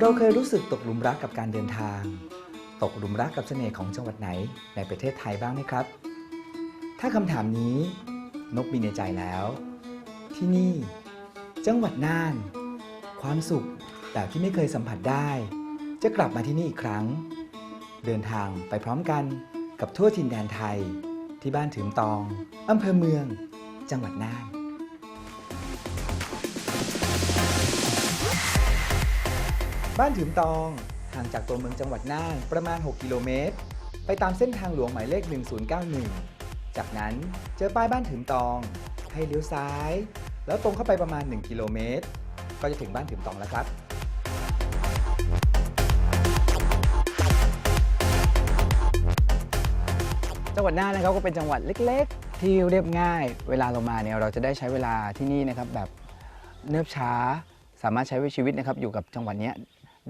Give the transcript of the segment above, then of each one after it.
เราเคยรู้สึกตกหลุมรักกับการเดินทาง ตกหลุมรักกับเสน่ห์ของจังหวัดไหนในประเทศไทยบ้างไหมครับ ถ้าคำถามนี้นกมีในใจแล้ว ที่นี่ จังหวัดน่าน ความสุขแบบที่ไม่เคยสัมผัสได้ จะกลับมาที่นี่อีกครั้ง เดินทางไปพร้อมกันกับทั่วถิ่นแดนไทย ที่บ้านถืมตองอำเภอเมือง จังหวัดน่าน บ้านถืมตอง ห่างจากตัวเมืองจังหวัดน่านประมาณ 6 กิโลเมตร ไปตามเส้นทางหลวงหมายเลข 1091 จากนั้นเจอป้ายบ้านถืมตอง ให้เลี้ยวซ้าย แล้วตรงเข้าไปประมาณ 1 กิโลเมตร ก็จะถึงบ้านถืมตองแล้วครับจังหวัดน่านนะครับก็เป็นจังหวัดเล็ก ๆ ที่เรียบง่าย เวลาเรามาเนี่ยเราจะได้ใช้เวลาที่นี่นะครับแบบเนิบช้า สามารถใช้ชีวิตนะครับอยู่กับจังหวัดเนี้ย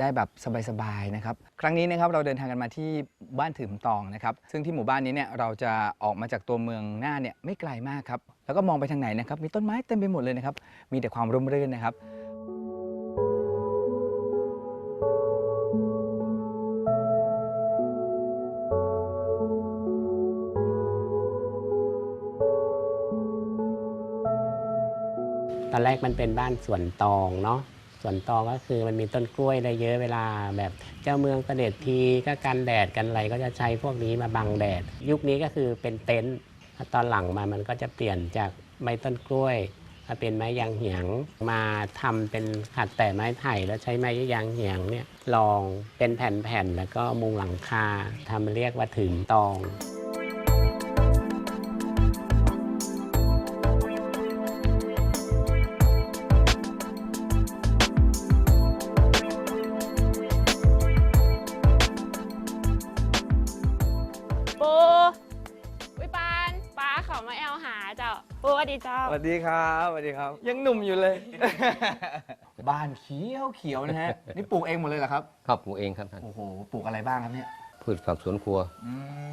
ได้แบบสบายๆนะครับ ครั้งนี้นะครับเราเดินทางกันมาที่บ้านถืมตองนะครับ ซึ่งที่หมู่บ้านนี้เนี่ยเราจะออกมาจากตัวเมืองหน่าเนี่ยไม่ไกลมากครับ แล้วก็มองไปทางไหนนะครับ มีต้นไม้เต็มไปหมดเลยนะครับ มีแต่ความร่มรื่นนะครับตอนแรกมันเป็นบ้านสวนตองเนาะ ส่วนตองก็คือมันมีต้นกล้วยอะไรเยอะเวลา แบบเจ้าเมืองเสด็จทีก็กันแดดกันอะไรก็จะใช้พวกนี้มาบังแดด ยุคนี้ก็คือเป็นเต็นท์ตอนหลังมามันก็จะเปลี่ยนจากไม้ต้นกล้วยมาเป็นไม้ยางเหียงมาทำเป็นขัดแต่ไม้ไผ่แล้วใช้ไม้ยางเหียงเนี่ยลองเป็นแผ่นๆแล้วก็มุงหลังคาทำเรียกว่าถึงตอง ครับสวัสดีครับ ยังหนุ่มอยู่เลย บ้านเขียวเขียวนะฮะ นี่ปลูกเองหมดเลยเหรอครับ ครับปลูกเองครับท่านโอ้โห ปลูกอะไรบ้างครับเนี่ยพืชผักสวนครัว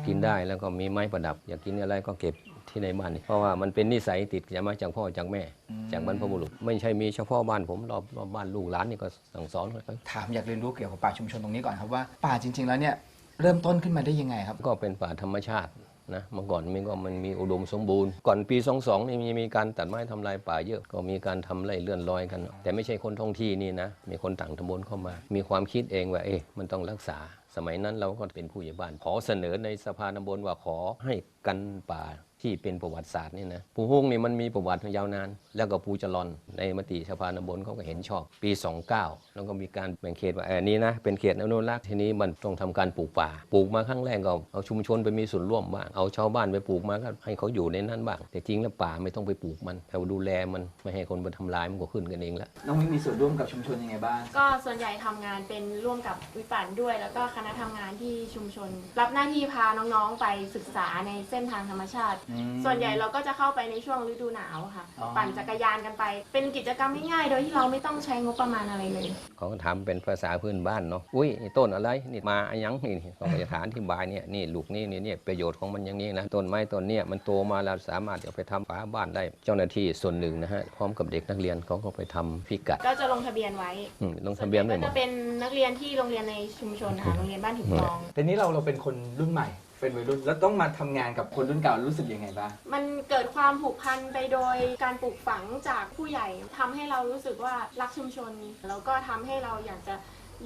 กินได้แล้วก็มีไม้ประดับ อยากกินอะไรก็เก็บที่ในบ้านนี่เพราะว่ามันเป็นนิสัยติดจะมาจากพ่อจากแม่อืมจากบรรพบุรุษ ไม่ใช่มีเฉพาะบ้านผมรอบรอบบ้านลูกหลานนี่ก็สั่งสอนเขาถามอยากเรียนรู้เกี่ยวกับป่าชุมชนตรงนี้ก่อนครับว่าป่าจริง ๆ แล้วเนี่ยเริ่มต้นขึ้นมาได้ยังไงครับ ก็เป็นป่าธรรมชาติ นะเมื่อก่อนมันก็มันมีอุดมสมบูรณ์ ก่อนปี 22นี่มีมีการตัดไม้ทำลายป่าเยอะก็มีการทำไร่เลื่อนลอยกัน แต่ไม่ใช่คนท้องที่นี่นะ มีคนต่างตำบลเข้ามา มีความคิดเองว่าเอ๊ะมันต้องรักษา สมัยนั้นเราก็เป็นผู้ใหญ่บ้านขอเสนอในสภาตำบลว่าขอให้กันป่า ที่เป็นประวัติศาสตร์นี่นะภูฮงนี่มันมีประวัติยาวนาน แล้วก็ภูจรอนในมติสภาตำบลเขาก็เห็นชอบ ปี 29 แล้วก็มีการแบ่งเขตว่าเออนี้นะเป็นเขตอนุรักษ์ทีนี้มันต้องทำการปลูกป่า ปลูกมาครั้งแรกก็เอาชุมชนไปมีส่วนร่วมบ้างเอาชาวบ้านไปปลูกมาก็ให้เขาอยู่ในนั้นบ้าง แต่จริงแล้วป่าไม่ต้องไปปลูกมันแต่ว่าดูแลมันไม่ให้คนไปทำลายมันก็ขึ้นกันเองละน้องมิ้นมีส่วนร่วมกับชุมชนยังไงบ้างก็ส่วนใหญ่ทำงานเป็นร่วมกับวิปันด้วย แล้วก็คณะทำงานที่ชุมชน รับหน้าที่พาน้องๆไปศึกษาในเส้นทางธรรมชาติอืมส่วนใหญ่เราก็จะเข้าไปในช่วงฤดูหนาวค่ะ อ๋อ ปั่นจักรยานกันไป เป็นกิจกรรมง่ายๆ โดยที่เราไม่ต้องใช้งบประมาณอะไรเลย เขาก็ทำเป็นภาษาพื้นบ้านเนาะ อุ้ยนี่ต้นอะไรนี่มาอะยังนี่เขาก็จะถามที่บายเนี่ยนี่ลูกนี่นี่เนี่ยประโยชน์ของมันอย่างนี้นะ ต้นไม้ต้นเนี่ยมันโตมาแล้วสามารถเอาไปทำฝาบ้านได้ เจ้าหน้าที่ส่วนหนึ่งนะฮะพร้อมกับเด็กนักเรียนเขาก็ไปทำพิกัดก็จะลงทะเบียนไว้อืมลงทะเบียนไว้ก็หมจะดเป็นนักเรียนที่โรงเรียนในชุมชนค่ะโรงเรียนบ้านถึงตอง แต่นี้เราเราเป็นคนรุ่นใหม่ เป็นวัยรุ่นแล้วต้องมาทำงานกับคนรุ่นเก่ารู้สึกยังไงบ้าง มันเกิดความผูกพันไปโดยการปลูกฝังจากผู้ใหญ่ทำให้เรารู้สึกว่ารักชุมชน แล้วก็ทำให้เราอยากจะ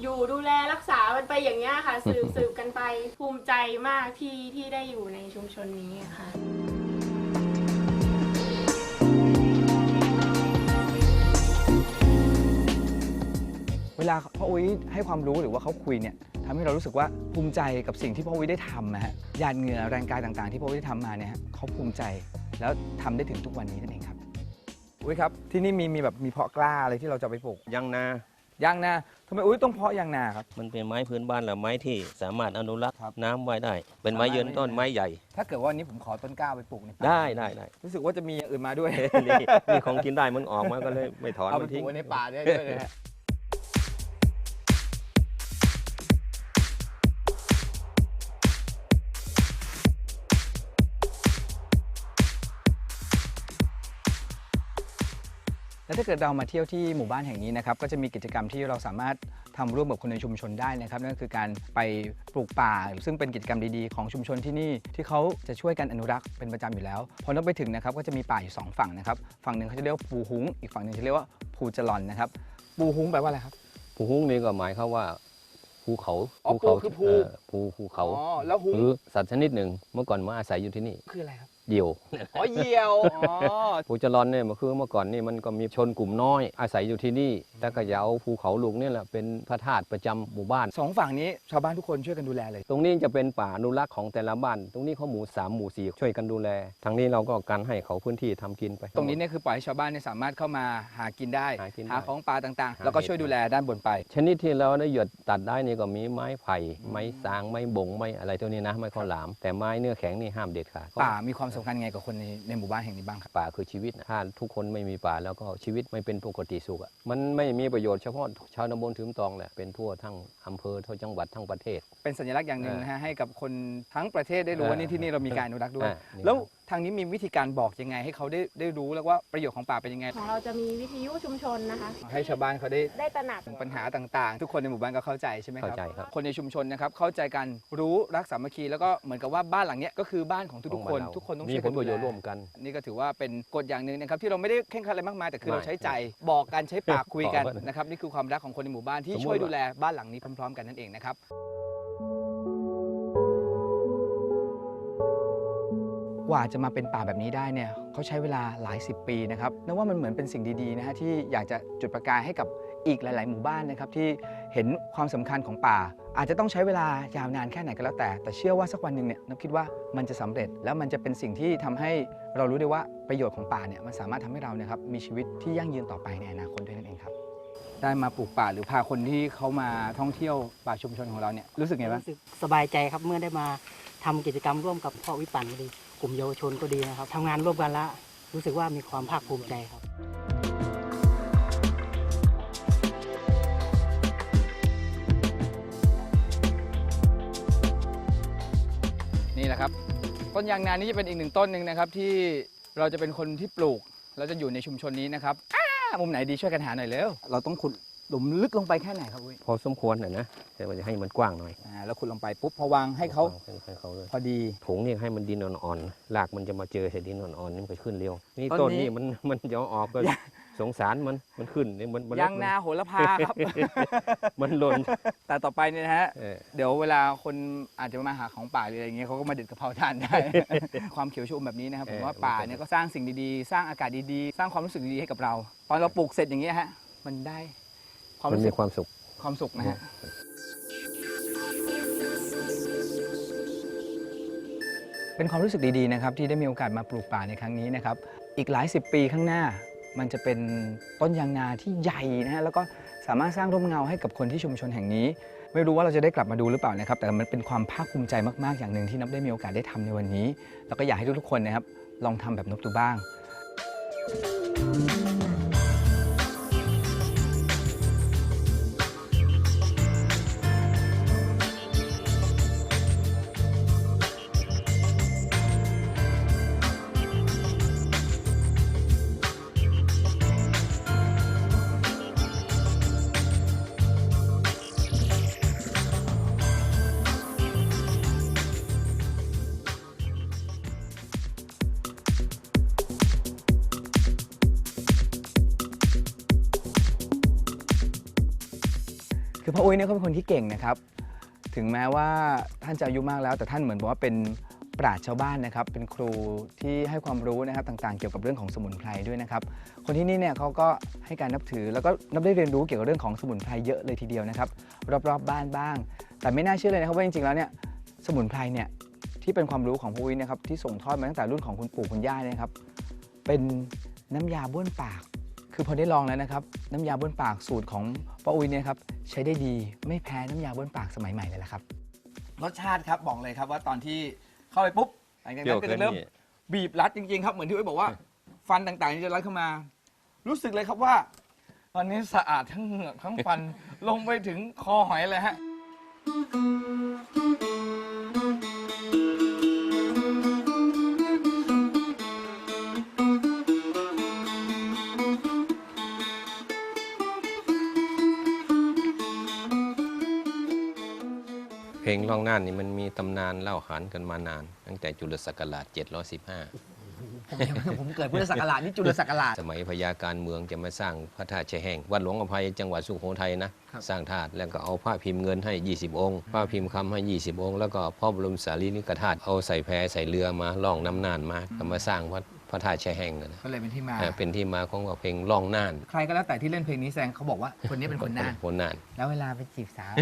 อยู่ดูแลรักษามันไปอย่างนี้ยค่ะ สืบสืบกันไปภูมิใจมากที่ที่ได้อยู่ในชุมชนนี้ค่ะ เวลาพ่ออุ้ยให้ความรู้หรือว่าเขาคุยเนี่ยทำให้เรารู้สึกว่าภูมิใจกับสิ่งที่พ่ออุ้ยได้ทำนะฮะหยาดเหงื่อแรงกายต่างๆ ที่พ่ออุ้ยได้ทำมาเนี่ยฮะเขาภูมิใจแล้วทำได้ถึงทุกวันนี้นั่นเองครับอุ้ยครับที่นี่มีมีแบบมีเพาะกล้าอะไรที่เราจะไปปลูกยังนายางนาทำไมอุ้ยต้องเพาะยางนาครับมันเป็นไม้พื้นบ้านและไม้ที่สามารถอนุรักษ์ครับน้ำไว้ได้ เป็นไม้ยืนต้นไม้ใหญ่ ถ้าเกิดว่าวันนี้ผมขอต้นกล้าไปปลูกในป่าได้ได้ได้รู้สึกว่าจะมีอย่างอื่นมาด้วยนี่นี่ของกินได้มันออกมาก็เลยไม่ถอนเอาไปมันปลูทิ้กงไว้ในป่าได้ด้วยนะ ถ้าเกิดเรามาเที่ยวที่หมู่บ้านแห่งนี้นะครับก็จะมีกิจกรรมที่เราสามารถทำร่วมกับคนในชุมชนได้นะครับนั่นก็คือการไปปลูกป่า ซึ่งเป็นกิจกรรมดีๆ ของชุมชนที่นี่ที่เขาจะช่วยกันอนุรักษ์เป็นประจำอยู่แล้วพอเราไปถึงนะครับก็จะมีป่าอยู่สองฝั่งนะครับฝั่งหนึ่งเขาจะเรียกว่าภูหุงอีกฝั่งหนึ่งจะเรียกว่าภูจรอนนะครับภูหุงแปลว่าอะไรครับภูหุ้งนี่ก็หมายเขามว่าภูเขาอ๋อเขาภูคือภูเออภูภูเขาอ๋อแล้วหุงหรือสัตว์ชนิดหนึ่งเมื่อก่อนมาอาศัยอยู่ที่นี่คืออะไรครับ เดี่ยวอ๋อเหยี่ยวอ๋อภูจรอนเนี่ยมันคือเมื่อก่อนนี่มันก็มีชนกลุ่มน้อย อาศัยอยู่ที่นี่แต่ก็จะเอาภูเขาลูกนี่แหละเป็นพระธาตุประจำหมู่บ้านสองฝั่งนี้ชาวบ้านทุกคนช่วยกันดูแลเลย ตรงนี้จะเป็นป่าอนุรักษ์ของแต่ละบ้าน ตรงนี้เขาหมู่สามหมู่สี่ช่วยกันดูแล ทางนี้เราก็กันให้เขาพื้นที่ทำกินไป ตรงนี้เนี่ยคือปล่อยให้ชาวบ้านเนี่ยสามารถเข้ามาหากินได้หากินได้หาของป่าต่างๆหาแล้วก็เห็ดช่วยดูแลด้านบนไป ชนิดที่เราได้หยดตัดได้นี่ก็มีไม้ไผ่ไม้สางไม้บงไม้อะไรตัวนี้นะไม้ข้าวหลาม แต่ไม้เนื้อแข็งนี่ห้ามเด็ดขาดป่ามีความสำคัญไงกับคนในในหมู่บ้านแห่งนี้บ้างครับป่าคือชีวิตนะถ้าทุกคนไม่มีป่าแล้วก็ชีวิตไม่เป็นปกติสุขอะมันไม่มีประโยชน์เฉพาะชาวตำบลถืมตองแหละเป็นทั่วทั้งอำเภอทั่วจังหวัดทั้งประเทศ เป็นสัญลักษณ์อย่างหนึ่งนะฮะให้กับคนทั้งประเทศได้รู้ว่าเออนี่ที่นี่เรามีการอนุรักษ์ด้วยอ่านี่แล้วทางนี้มีวิธีการบอกยังไง ให้เขาได้ได้รู้แล้วว่าประโยชน์ของป่าเป็นยังไง ของเราจะมีวิทยุชุมชนนะคะ ให้ชาวบ้านเขาได้ได้ตระหนักถึงปัญหาต่างๆ ทุกคนในหมู่บ้านก็เข้าใจใช่ไหมคเข้ารับใจครับคนในชุมชนนะครับเข้าใจกันรู้รักสามัคคีแล้วก็เหมือนกับว่าบ้านหลังเนี้ยก็คือบ้านของทุกๆคนของบ้าเราทุกคนต้องมีช่วยผกัลนปดูระโยชน์แลร่วมกัน นี่ก็ถือว่าเป็นกฎอย่างหนึ่งนะครับที่เราไม่ได้เคร่งครัดอะไรมากมายแต่คือไม่เราใช้ใจบอกกันใช้ปากคุยกันขอมันนะครับนี่คือความรักของคนในหมู่บ้านที่สมมุติช่วยว่าดูแลบ้านหลังนี้พร้อมๆ กันนั่นเองนะครับ กว่าจะมาเป็นป่าแบบนี้ได้เนี่ยเขาใช้เวลาหลายสิบปีนะครับนึกว่ามันเหมือนเป็นสิ่งดีๆนะฮะที่อยากจะจุดประกายให้กับอีกหลาย ๆ หมู่บ้านนะครับที่เห็นความสำคัญของป่า อาจจะต้องใช้เวลายาวนานแค่ไหนก็แล้วแต่ แต่เชื่อว่าสักวันหนึ่งเนี่ยนับคิดว่ามันจะสำเร็จแล้วมันจะเป็นสิ่งที่ทำให้เรารู้ได้ว่าประโยชน์ของป่าเนี่ยมันสามารถทำให้เราเนี่ยครับมีชีวิตที่ยั่งยืนต่อไปในอนาคตด้วยนั่นเองครับได้มาปลูกป่าหรือพาคนที่เขามาท่องเที่ยวป่าชุมชนของเราเนี่ยรู้สึกไงบ้างรู้สึกสบายใจครับเมื่อได้มาทำกิจกรรมร่วมกับพ่อวิปันดี ลุ่มเยาวชนก็ดีนะครับทำงานร่วมกันแล้วรู้สึกว่ามีความภาคภูมิใจครับ นี่แหละครับ ต้นยางนานี่จะเป็นอีกหนึ่งต้นหนึ่งนะครับ ที่เราจะเป็นคนที่ปลูก เราจะอยู่ในชุมชนนี้นะครับอ้ามุมไหนดีช่วยกันหาหน่อยเร็ว เราต้องขุด หลุมลึกลงไปแค่ไหนครับอุ้ยพอสมควรนะนะแต่ว่าจะให้มันกว้างหน่อยอ่าแล้วขุดลงไปปุ๊บพอวางให้เขาให้เขาเลยพอดีผงนี่ให้มันดินอ่อนๆรากมันจะมาเจอใส่ดินอ่อนๆนี่มันก็ขึ้นเร็วนี่ต้ต้นนนี้นี่มันมันจะเอาออกก็สงสารมันมันขึ้นนี่มันมันยางนาโหระพาครับ มันหล่นแต่ต่อไปเนี่ยนะฮะเออเดี๋ยวเวลาคนอาจจะมาหาของป่าหรืออะไรอย่างเงี้ยเขาก็มาเด็ดกะเพราทานได้ ความเขียวชอุ่มแบบนี้นะครับผมว่าป่าเนี่ยก็สร้างสิ่งดีๆ สร้างอากาศดีๆ สร้างความรู้สึกดีๆให้กับเรา ตอนเราปลูกเสร็จอย่างเงี้ยฮะมันได้ ความมันรู้สึมีกความสุข ความสุขนะฮะ เป็นความรู้สึกดีๆนะครับที่ได้มีโอกาสมาปลูกป่าในครั้งนี้นะครับอีกหลายสิบปีข้างหน้า มันจะเป็นต้นยางนาที่ใหญ่นะฮะแล้วก็สามารถสร้างร่มเงาให้กับคนที่ชุมชนแห่งนี้ ไม่รู้ว่าเราจะได้กลับมาดูหรือเปล่านะครับ แต่มันเป็นความภาคภูมิใจมากๆอย่างหนึ่งที่นับได้มีโอกาสได้ทำในวันนี้ แล้วก็อยากให้ทุกๆคนนะครับลองทำแบบนบดูบ้างคือ เนี่ยเขาเป็นคนที่เก่งนะครับ ถึงแม้ว่าท่านจะอายุมากแล้ว แต่ท่านเหมือนบอกว่าเป็นปราชญ์ชาวบ้านนะครับ เป็นครูที่ให้ความรู้นะครับต่างๆ เกี่ยวกับเรื่องของสมุนไพรด้วยนะครับ คนที่นี่เนี่ยเขาก็ให้การนับถือแล้วก็นับได้เรียนรู้เกี่ยวกับเรื่องของสมุนไพรเยอะเลยทีเดียวนะครับ รอบๆบบ้านบ้าง แต่ไม่น่าเชื่อเลยนะครับว่าจริงๆแล้วเนี่ยสมุนไพรเนี่ยที่เป็นความรู้ของพ่ออุ้ยนะครับที่ส่งทอดมาตั้งแต่รุ่นของคุณปู่คุณย่าเนี่ยนะครับเป็นน้ำยาบ้วนปาก คือพอได้ลองแล้วนะครับ น้ำยาบ้วนปากสูตรของป้าอุ้ยเนี่ยครับใช้ได้ดีไม่แพ้น้ำยาบ้วนปากสมัยใหม่เลยละครับ รสชาติครับบอกเลยครับว่าตอนที่เข้าไปปุ๊บหลังจากนั้นก็จะเริ่มบีบรัดจริงๆครับเหมือนที่อุ้ยบอกว่า ฟันต่างๆที่จะรัดเข้ามา รู้สึกเลยครับว่า ตอนนี้สะอาดทั้งเหงือกทั้งฟัน ลงไปถึงคอหอยเลยฮะ งล่องน่านนี่มันมีตำนานเล่าขานกันมานาน ตั้งแต่จุลศักราช 715ผมยังผมเกิดพุทธศักราชนี่จุลศักราช สมัยพญาการเมืองจะมาสร้างพระธาตุแช่แห้ง วัดหลวงอภัยจังหวัดสุโขทัยนะครับสร้างธาตุแล้วก็เอาผ้าพิมพ์เงินให้ 20 องค์ ผ้าพิมพ์คำให้ 20 องค์ แล้วก็พ่อบรมสารีริกธาตุเอาใส่แพใส่เรือมาล่องน้ำน่านมาก็มาสร้างวัดพ ระธาตุแช่แห้งกันนะก็เลยเป็นที่มาอ่าเป็นที่มาของว่าเพลงล่องน่านใครก็แล้วแต่ที่เล่นเพลงนี้แสดงเขาบอกว่าคนนี้เป็นคนน่าน คนน่าน แล้วเวลาไปจีบสาว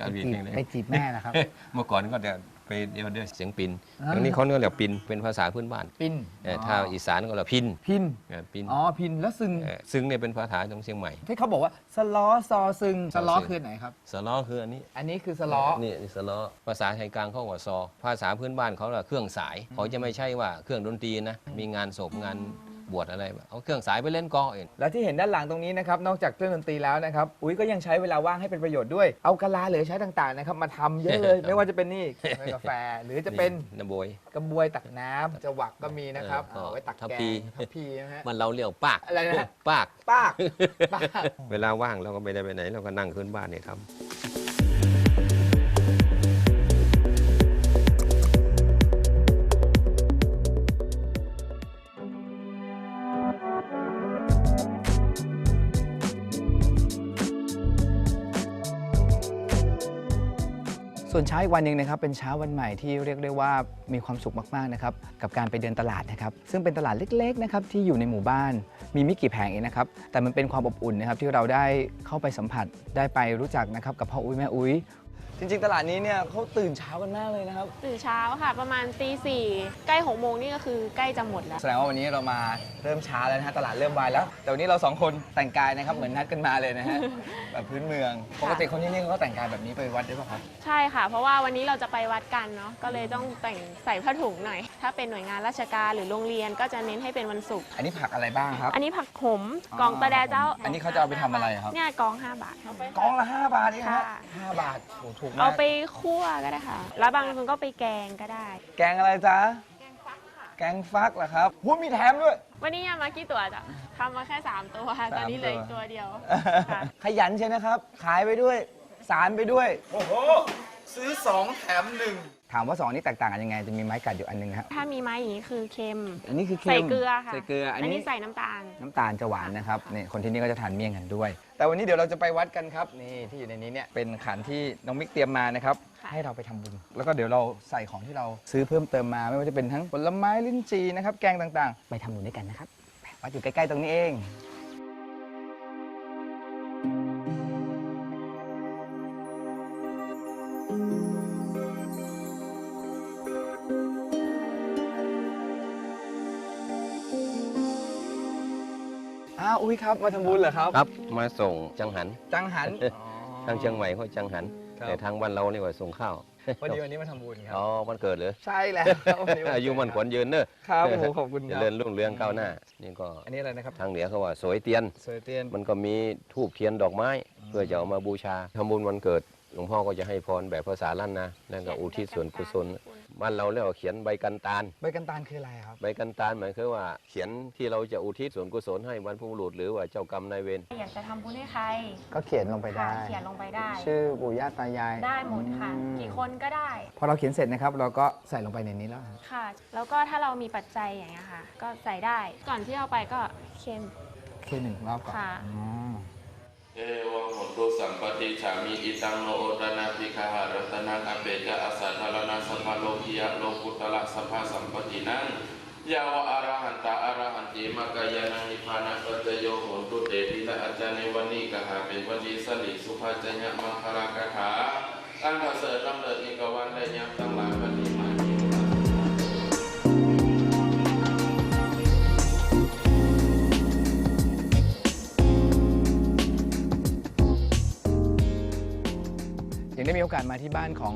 การมีจีบเพลงเลยไปจีบแม่นะครับ เมื่อก่อนก็จะ ไปเดียวเดียวเสียงปินอ่าตรงนี้เขาเรียกปินเป็นภาษาพื้นบ้านปินเอ่อถ้าอีสานก็เรียกพินพินเอ่อพินอ๋อพินแล้วซึงเอ่อซึ่งเนี่ยเป็นภาษาของเชียงใหม่ ที่เขาบอกว่าสล้อซอซึงสล้อคือไหนครับสล้อคืออันนี้อันนี้คือสล้อ นี่นี่สล้อภาษาไทยกลางเขาว่าซอ ภาษาพื้นบ้านเขาละเครื่องสายเขาจะไม่ใช่ว่าเครื่องดนตรีนะมีงานศพงาน บวชอะไรแบบเอาเครื่องสายไปเล่นกอเองและที่เห็นด้านหลังตรงนี้นะครับนอกจากเครื่องดนตรีแล้วนะครับอุ้ยก็ยังใช้เวลาว่างให้เป็นประโยชน์ด้วยเอากะลาเหลือใช้ต่างๆนะครับมาทำเยอะเลย ไม่ว่าจะเป็นนี่กาแฟ หรือจะเป็นน้ำโบยกระบวยตักน้ำจะหวักก็มีนะครับเออเอาไว้ตักทัพแกพีงทัพพีนะฮะมันเราเรียกปากอะไรนะปากปากปาก เวลาว่างเราก็ไม่ได้ไปไหนเราก็นั่งขึ้นบ้านเนี่ยทำ ส่วนเช้าอีกวันหนึ่งนะครับเป็นเช้าวันใหม่ที่เรียกได้ว่ามีความสุขมากๆนะครับกับการไปเดินตลาดนะครับซึ่งเป็นตลาดเล็กๆนะครับที่อยู่ในหมู่บ้าน มีไม่กี่แผงเองนะครับแต่มันเป็นความอบอุ่นนะครับที่เราได้เข้าไปสัมผัสได้ไปรู้จักนะครับกับพ่ออุ้ยแม่อุ้ย จริง ๆ ตลาดนี้เนี่ยเขาตื่นเช้ากันมากเลยนะครับ ตื่นเช้าค่ะ ประมาณตีสี่ใกล้หกโมงนี่ก็คือใกล้จะหมดแล้ว แสดงว่าวันนี้เรามาเริ่มช้าแล้วนะฮะตลาดเริ่มวายแล้ว แต่วันนี้เราสองคนแต่งกายนะครับเหมือนนัดกันมาเลยนะฮะ แบบพื้นเมือง ปกติคนที่นี่เขาก็แต่งกายแบบนี้ไปวัดด้วยป่ะครับ ใช่ค่ะ เพราะว่าวันนี้เราจะไปวัดกันเนาะก็เลยต้องแต่งใส่ผ้าถุงหน่อย ถ้าเป็นหน่วยงานราชการหรือโรงเรียนก็จะเน้นให้เป็นวันศุกร์อันนี้ผักอะไรบ้างครับ อันนี้ผักขมอ๋อกองตะแดเจ้าอันนี้เขาจะเอาไปทำอะไรครับ เนี่ยกอง5บาท กองละ5บาทเองฮะค่ะ ห้าบาทโอ้ถูกมาก เอาไปคั่วก็ได้ค่ะ แล้วบางคนก็ไปแกงก็ได้ แกงอะไรจ๊ะ แกงฟักเหรอครับหูมีแถมด้วย วันนี้ยังมากี่ตัวจ้ะทำมาแค่ 3 ตัวสามตอนนี้เหลือตัวอีกตัวเดียวค่ะ ขยันใช่นะครับ ขายไปด้วย สารไปด้วย โอ้โห ซื้อ2แถมหนึ่ง ถามว่าสองนี้แตกต่างกันยังไงจะมีไม้กัดอยู่อันหนึงครับถ้ามีไม้อย่างนี้คือเค็ม อันนี้คือเค็มใส่เกลือค่ะใส่เกลืออันอันนี้นี้ใส่น้ำตาล น้ำตาลจะหวานนะครับนี่คนที่นี่ก็จะทานเมี่ยงกันด้วย แต่วันนี้เดี๋ยวเราจะไปวัดกันครับนี่ที่อยู่ในนี้เนี่ยเป็นขันที่น้องมิกเตรียมมานะครับค่ะ ให้เราไปทำบุญแล้วก็เดี๋ยวเราใส่ของที่เราซื้อเพิ่มเติมมา ไม่ว่าจะเป็นทั้งผลไม้ลิ้นจีนะครับแกงต่างๆ ไปทำบุญด้วยกันนะครับวัดอยู่ใกล้ๆตรงนี้เอง อ้าวอุ้ยครับมาทำบุญเหรอครับ ครับมาส่งจังหัน จังหันทางเชียงใหม่เขาจังหัน ครับ แต่ทางบ้านเราเรียกว่าส่งข้าวพอดีวันนี้มาทำบุญครัอ๋อมันเกิดเหรอใช่แล้วครับวันนี้วัอายุมันขวัญยืนเนอะครับโอ้โหขอบคุณคเจรับริญรุ่งเรืองก้าวหน้า นี่ก็อันนี้อะไรนะครับทางเหนือเขาว่าสวยเตียนเซอร์เตียนมันก็มีทูบเทียนดอกไม้ เพื่อจะเอามาบูชาทำบุญวันเกิด หลวงพ่อก็จะให้พรแบบภาษาล้านนานั่นก็อุทิศส่วนกุศลบ้านเราเรียกว่าเขียนใบกันตาลใบกันตาลคืออะไรครับใบกันตาลหมายคือว่าเขียนที่เราจะอุทิศส่วนกุศลให้บรรพบุรุษหรือว่าเจ้ากรรมนายเวรอยากจะทำบุญให้ใคร ก็เขียนลงไปได้ค่ะเขียนลงไปได้ ชื่อปู่ย่าตายายได้หมดค่ะอืมกี่คนก็ได้ พอเราเขียนเสร็จนะครับ เราก็ใส่ลงไปในนี้แล้วครับค่ะ แล้วก็ถ้าเรามีปัจจัยอย่างเงี้ยค่ะ ก็ใส่ได้ก่อนที่เอาไปก็เค็มเคหนึ่งรอบก่อนค่ะอ๋อ เอวังหตุสัมปติฉามิอิตังโนโอตนาปิคาหารัตนังอเปกะอาสัทธารนาสัมภโลกิยะโลกุตละสัมภาสัมปตินังยาวะอรหันตาอรหันติมากายานังนิพพานังปัจโยโหนตุเตปิละอาจารย์ในวันนี้กะหาเป็นวันดีสลิสุภาจญะมังคลากถาอันประเสริฐลำเลิศอีกวันและยามตั้งหลายปฏิ ได้มีโอกาสมาที่บ้านของ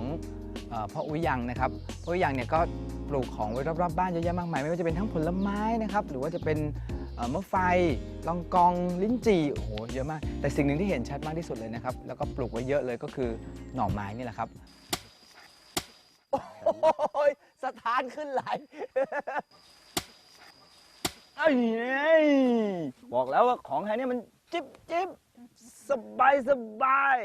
เออพ่ออุ้ยยังนะครับพ่ออุ้ยยังเนี่ยก็ปลูกของไว้รอบๆบ้านเยอะแยะมากมายไม่ว่าจะเป็นทั้งผลไม้นะครับหรือว่าจะเป็นเอ่อมะไฟลองกองลิ้นจี่โอ้โหเยอะมาก แต่สิ่งหนึ่งที่เห็นชัดมากที่สุดเลยนะครับ แล้วก็ปลูกไว้เยอะเลยก็คือหน่อไม้นี่แหละครับโอ้ยสถานขึ้นไหลไอ้ยบอกแล้วว่าของแท้เนี่ยมันจิ๊บจิ๊บสบายสบาย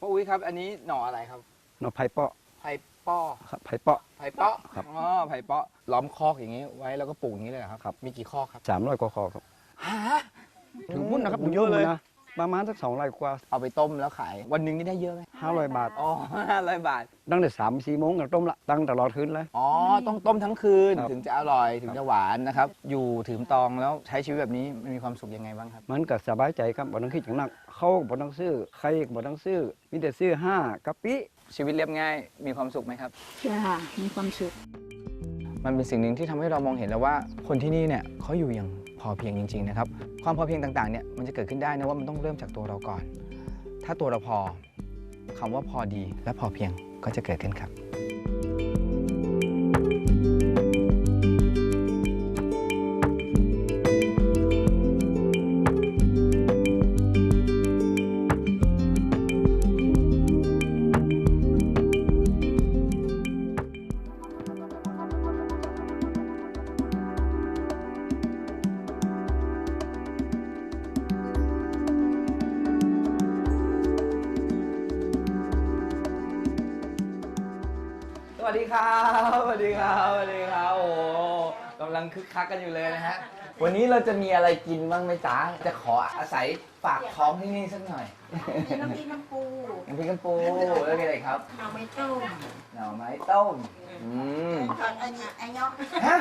พ่ออุ้ยครับ อันนี้หน่ออะไรครับหน่อไผ่เปาะไผ่ป้อครับไผ่เปาะ ไผ่เปาะครับ อ๋อไผ่เปาะล้อมคอกอย่างนี้ไว้แล้วก็ปลูกอย่างนี้เลยเหรอครับครับมีกี่คอกครับสามร้อยกว่าคอครับถึงพุ่นนะครับเยอะเลย นะ ประมาณสักสองร้อยกว่าเอาไปต้มแล้วขาย วันหนึ่งนี่ได้เยอะไหมห้าร้อยบาท อ๋อห้าร้อยบาท ตั้งแต่สามสี่โมงก็ต้มละตั้งตลอดคืนเลย อ๋อ ต้องต้มทั้งคืนครับ ถึงจะอร่อยถึงจะหวานนะครับ อยู่ถืมตองแล้วใช้ชีวิตแบบนี้มันมีความสุขยังไงบ้างครับ มันก็สบายใจครับบ่ต้องคิดอย่างหนักเข้าวบ่ต้องซื้อไข่บ่ต้องซื้อมีแต่ซื้อห้ากะปิชีวิตเรียบง่ายมีความสุขไหมครับ ค่ะมีความสุข มันเป็นสิ่งหนึ่งที่ทำให้เรามองเห็นแล้วว่า คนที่นี่เนี่ยเขาอยู่อย่าง พอเพียงจริง ๆ นะครับ ความพอเพียงต่างๆเนี่ยมันจะเกิดขึ้นได้นะว่ามันต้องเริ่มจากตัวเราก่อน ถ้าตัวเราพอคำว่าพอดีและพอเพียงก็จะเกิดขึ้นครับ คึกคักกันอยู่เลยนะฮะ วันนี้เราจะมีอะไรกินบ้างไหมจ๊ะ จะขออาศัยฝากท้องที่นี่สักหน่อยมีน้ำพริกน้ำปูน้ำพริกกันปูแล้วมีอะไรครับ หน่อไม้ต้มหน่อไม้ต้ม อืมผักอันนี้ไอ้ยอกฮะ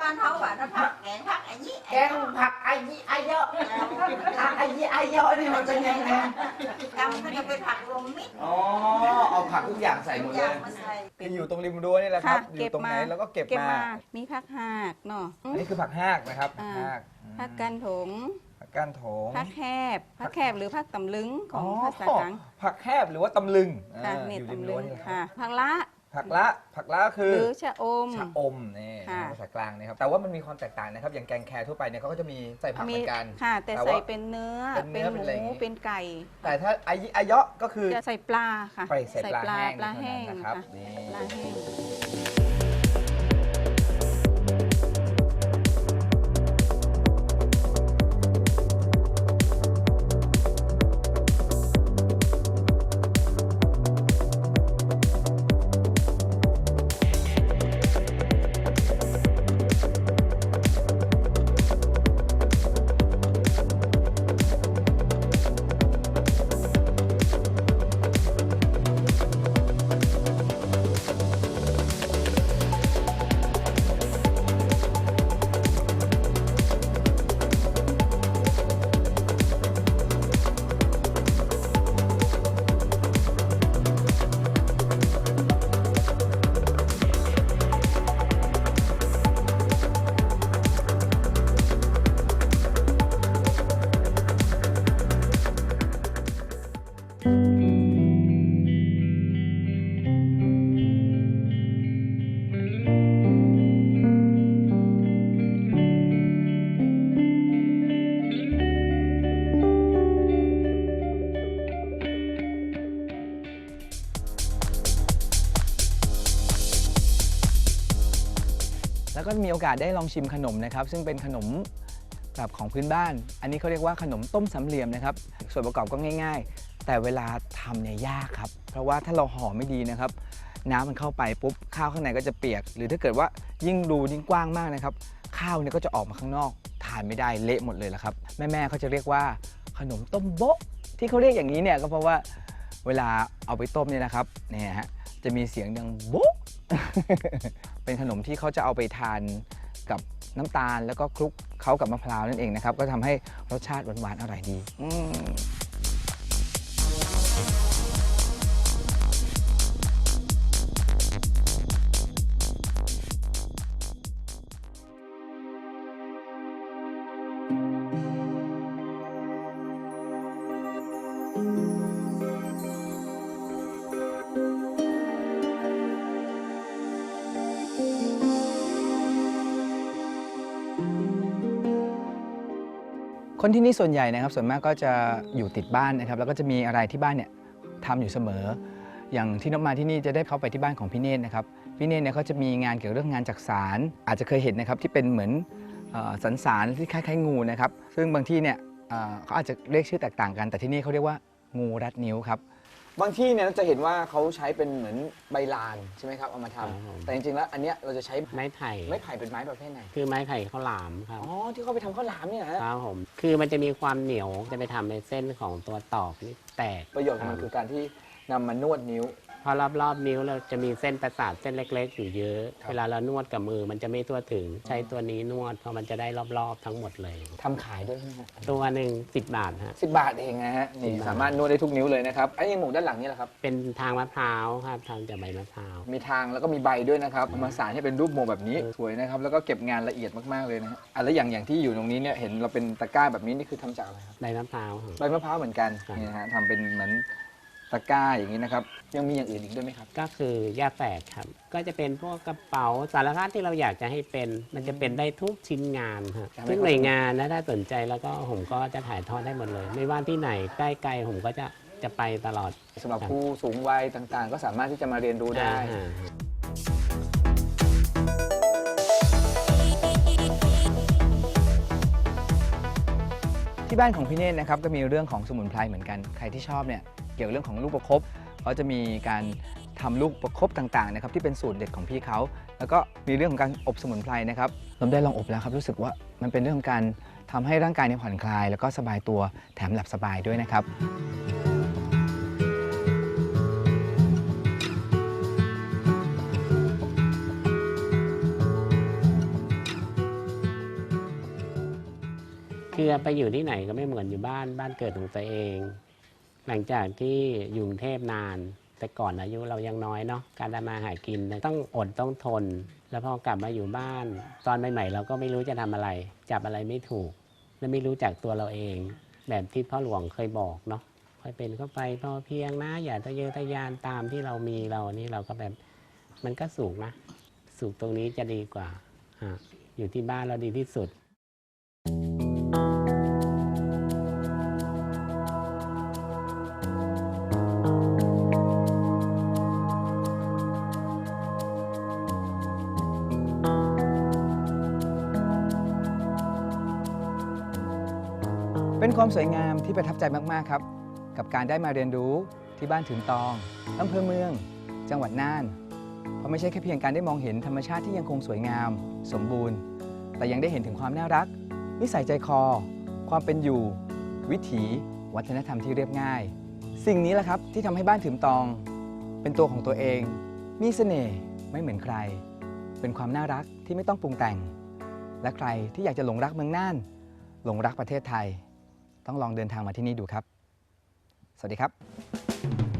บ้านเขาหวานนะผักแกงผักอันนี้แกงผักไอ้ยี่ไอ้เยอะไอ้ยี่ไอ้เยอะนี่มันเป็นยังไงกำก็จะเป็นผักรวมมิตรอ๋อ เอาผักทุกอย่างใส่หมดอเลย่างยมาใส่ที่อยู่ตรงริมรั้วนี่แหละครับค่ะอยู่ตรงไหนเก็บมา แล้วก็เก็บเก็บมามา มีผักหากเนาะ อันนี้คือผักหากนะครับ ผักอ่า หากผักกันถงผักก้านโถงผักแคบผักแคบหรือผักตำลึงของภาษาทางผักแคบหรือว่าตำลึงค่ะอ่านี่อยู่ริมตำลึรั้วงนี่แหละค่ะผักละ ผักละผักละคือหรือชะอม ชะอมนี่ค่ะภาษากลางนะครับแต่ว่ามันมีความแตกต่างนะครับอย่างแกงแครทั่วไปเนี่ยเขาก็จะมีใส่ผักเหมือนกัน ค่ะ แต่แต่ว่าใส่เป็นเนื้อ เป็นเนื้เป็นอหเป็นอะไรอย่างมู งี้ เป็นไก่ แต่ถ้าไอยิอายะก็คือจะใส่ปลาค่ะ ไปใส่ปลาแห้งปลาแห้งเท่านั้นนะครับค่ะนี่ ปลาแห้ง แล้วก็มีโอกาสได้ลองชิมขนมนะครับ ซึ่งเป็นขนมแบบของพื้นบ้าน อันนี้เขาเรียกว่าขนมต้มสำเหลี่ยมนะครับ ส่วนประกอบก็ง่าย แต่เวลาทำเนี่ยยากครับ เพราะว่าถ้าเราห่อไม่ดีนะครับ น้ำมันเข้าไปปุ๊บข้าวข้างในก็จะเปียก หรือถ้าเกิดว่ายิ่งรูยิ่งกว้างมากนะครับ ข้าวเนี่ยก็จะออกมาข้างนอก ทานไม่ได้เละหมดเลยละครับ แม่ๆเขาจะเรียกว่าขนมต้มโบ๊ะที่เขาเรียกอย่างนี้เนี่ยก็เพราะว่าเวลาเอาไปต้มเนี่ยนะครับเนี่ยฮะจะมีเสียงดังโบ๊ะเป็นขนมที่เขาจะเอาไปทานกับน้ำตาลแล้วก็คลุกเขากับมะพร้าวนั่นเองนะครับ ก็ทำให้รสชาติหวานๆอร่อยดี อืม คนที่นี่ส่วนใหญ่นะครับส่วนมากก็จะอยู่ติดบ้านนะครับแล้วก็จะมีอะไรที่บ้านเนี่ยทำอยู่เสมอ อย่างที่นกมาที่นี่จะได้เข้าไปที่บ้านของพี่เนตรนะครับพี่เนตรเนี่ยเขาจะมีงานเกี่ยวกับเรื่องงานจักสารอาจจะเคยเห็นนะครับที่เป็นเหมือนออสันสารที่คล้ายๆงูนะครับซึ่งบางที่เนี่ยเอ่อเขาอาจจะเรียกชื่อแตกต่างกัน แต่ที่นี่เขาเรียกว่างูรัดนิ้วครับ บางที่เนี่ยเราจะเห็นว่าเขาใช้เป็นเหมือนใบลานใช่ไหมครับเอามาทำครับผม แต่จริงๆแล้วอันเนี้ยเราจะใช้ไม้ไผ่ไม้ไผ่เป็นไม้ประเภทไหนคือไม้ไผ่ข้าวหลามครับอ๋อที่เขาไปทำข้าวหลามเนี่ยนะฮะครับผมคือมันจะมีความเหนียวจะไปทำในเส้นของตัวตอกนี่แตกประโยชน์ของมันคือการที่นำมานวดนิ้วเพ ราะรอบๆนิ้วเราจะมีเส้นประสาทเส้นเล็ก ๆ อยู่เยอะครับเวลาเรานวดกับมือมันจะไม่ทั่วถึง ใช้ตัวนี้นวดเพราะมันจะได้รอบๆทั้งหมดเลย ทำขายด้วยใช่ไหมฮะตัวหนึ่งสิบบาทฮะ สิบบาทเองนะฮะนี่10บาทสามารถนวดได้ทุกนิ้วเลยนะครับไอ้หมูด้านหลังนี่แหละครับ เป็นทางมะพร้าวครับทำจากใบมะพร้าว มีทางแล้วก็มีใบด้วยนะครับเอามาสานให้เป็นรูปโมแบบนี้สวยนะครับ แล้วก็เก็บงานละเอียดมากๆเลยนะฮะอะแล้วอย่างอย่างที่อยู่ตรงนี้เนี่ยเห็นเราเป็นตะกร้าแบบนี้นี่คือทำจากอะไรครับใบมะพร้าวครับ ใบมะพร้าวเหมือนกันครับ นี่นะฮะทำเป็นเหมือน ตะกร้าอย่างนี้นะครับ ยังมีอย่างอื่นอีกด้วยไหมครับ ก็คือย่าแฝกครับ ก็จะเป็นพวกกระเป๋าสารพัดที่เราอยากจะให้เป็น มันจะเป็นได้ทุกชิ้นงานครับทำให้ทุกหน่วยงานนะถ้าสนใจแล้วก็ผมก็จะถ่ายทอดได้หมดเลย ไม่ว่าที่ไหนใกล้ๆผมก็จะจะไปตลอดสำหรับผู้สูงวัยต่างๆ ก็สามารถที่จะมาเรียนรู้ได้ อ่าที่บ้านของพี่เนตรนะครับก็มีเรื่องของสมุนไพรเหมือนกัน ใครที่ชอบเนี่ย เกี่ยวกับเรื่องของลูกประคบเขาจะมีการทำลูกประคบต่างๆนะครับที่เป็นสูตรเด็ดของพี่เขา แล้วก็มีเรื่องของการอบสมุนไพรนะครับผมได้ลองอบแล้วครับรู้สึกว่ามันเป็นเรื่องของการทำให้ร่างกายเนี่ยผ่อนคลาย แล้วก็สบายตัวแถมหลับสบายด้วยนะครับคือไปอยู่ที่ไหนก็ไม่เหมือนอยู่บ้านบ้านเกิดของตัวเอง หลังจากที่อยู่กรุงเทพนาน แต่ก่อนอายุเรายังน้อยเนาะการทำมาหากินต้องอดต้องทน แล้วพอกลับมาอยู่บ้าน ตอนใหม่ๆเราก็ไม่รู้จะทำอะไร จับอะไรไม่ถูก และไม่รู้จักตัวเราเอง แบบที่พ่อหลวงเคยบอกเนาะค่อยเป็นเข้าไปพอเพียงนะ อย่าทะเยอทะยานตามที่เรามีเรานี่เราก็แบบมันก็สูงนะ สูงตรงนี้จะดีกว่า อยู่ที่บ้านเราดีที่สุด ความสวยงามที่ประทับใจมาก ๆ ครับ กับการได้มาเรียนรู้ที่บ้านถึงตองอำเภอเมือง จังหวัดน่าน เพราะไม่ใช่แค่เพียงการได้มองเห็นธรรมชาติที่ยังคงสวยงาม สมบูรณ์ แต่ยังได้เห็นถึงความน่ารัก นิสัยใจคอ ความเป็นอยู่ วิถี วัฒนธรรมที่เรียบง่าย สิ่งนี้แหละครับที่ทำให้บ้านถึงตอง เป็นตัวของตัวเอง มีเสน่ห์ไม่เหมือนใคร เป็นความน่ารักที่ไม่ต้องปรุงแต่ง และใครที่อยากจะหลงรักเมืองน่าน หลงรักประเทศไทย ต้องลองเดินทางมาที่นี่ดูครับ สวัสดีครับ